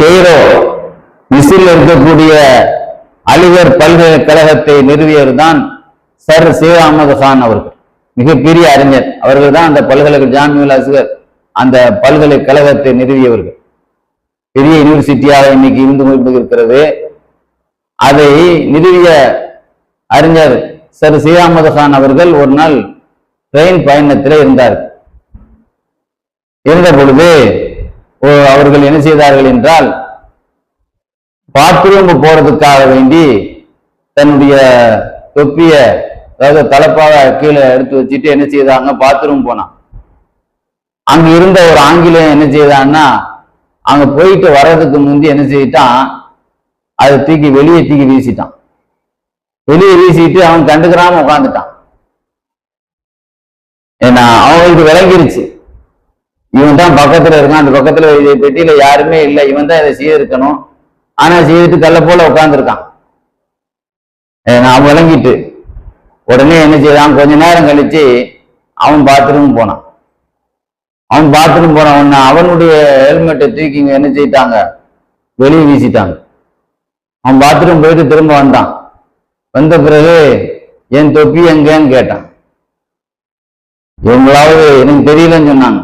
Cairo misl இருக்கக்கூடிய அலிகர் பல்கலைக்கழகத்தை நிறுவியவர் தான் சர் சே அகமது கான் அவர்கள். மிகப்பெரிய அறிஞர். அவர்கள் தான் அந்த பல்கலைக்கழக ஜாமியுல் அசுகர் அந்த பல்கலைக்கழகத்தை நிறுவியவர்கள். பெரிய யூனிவர்சிட்டியாக இன்னைக்கு இருந்து கொண்டு இருக்கிறது. அதை நிறுவிய அறிஞர் சர் சே அகமது கான் அவர்கள் ஒரு நாள் ட்ரெயின் பயணத்தில் இருந்தார். இருந்த பொழுது அவர்கள் என்ன செய்தார்கள் என்றால் பாத்ரூம் போறதுக்காக வேண்டி தன்னுடைய தொப்பிய அதாவது தலப்பாக கீழே எடுத்து வச்சுட்டு என்ன செய்தாங்க பாத்ரூம் போனான். அங்க இருந்த ஒரு ஆங்கிலம் என்ன செய்தான்னா அங்க போயிட்டு வர்றதுக்கு முந்தி என்ன செய்யிட்டான் அதை தூக்கி வெளியே தூக்கி வீசிட்டான். வெளியே வீசிட்டு அவன் கண்டுக்கிறாம உட்காந்துட்டான் ஏன்னா அவங்களுக்கு விளங்கிருச்சு. இவன் தான் பக்கத்துல இருக்கான் அந்த பக்கத்துல இது பெட்டியில யாருமே இல்லை. இவன் தான் இதை செய்திருக்கணும். ஆனா செய்துட்டு கல்ல போல உட்காந்துருக்கான் நான் விளங்கிட்டு உடனே என்ன செய்தான்? கொஞ்ச நேரம் கழிச்சு அவன் பாத்ரூம் போனான். அவன் பாத்ரூம் போன உடனே அவனுடைய ஹெல்மெட்டை தூக்கி இங்க என்ன செய்யிட்டாங்க வெளியே வீசிட்டாங்க. அவன் பாத்ரூம் போயிட்டு திரும்ப வந்தான். வந்த பிறகு என் தொப்பி எங்கன்னு கேட்டான். இவங்களாவது எனக்கு தெரியலன்னு சொன்னாங்க.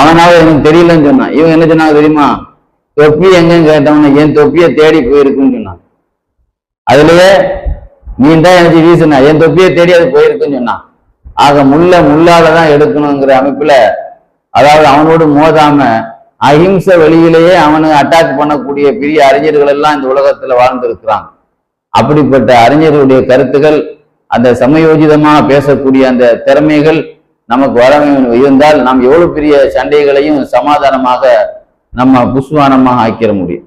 அவனாவது எனக்கு தெரியலன்னு சொன்னான். இவன் என்ன சொன்னாங்க தெரியுமா? தொப்பி எங்கன்னு கேட்டவன என் தொப்பியை தேடி போயிருக்குன்னு சொன்னான். அதுலயே நீ தான் எனக்கு வீசுன என் தொப்பியை தேடி அது போயிருக்குன்னு சொன்னான். ஆக முள்ள முள்ளால தான் எடுக்கணுங்கிற அமைப்புல அதாவது அவனோடு மோதாம அஹிம்சை வழியிலேயே அவனை அட்டாக் பண்ணக்கூடிய பெரிய அறிஞர்கள் எல்லாம் இந்த உலகத்துல வாழ்ந்திருக்கிறான் அப்படிப்பட்ட அறிஞர்களுடைய கருத்துகள் அந்த சமயோஜிதமாக பேசக்கூடிய அந்த திறமைகள் நமக்கு வர இருந்தால் நாம் எவ்வளவு பெரிய சண்டைகளையும் சமாதானமாக நம்ம புஷ்வானமாக ஆக்கிட முடியும்.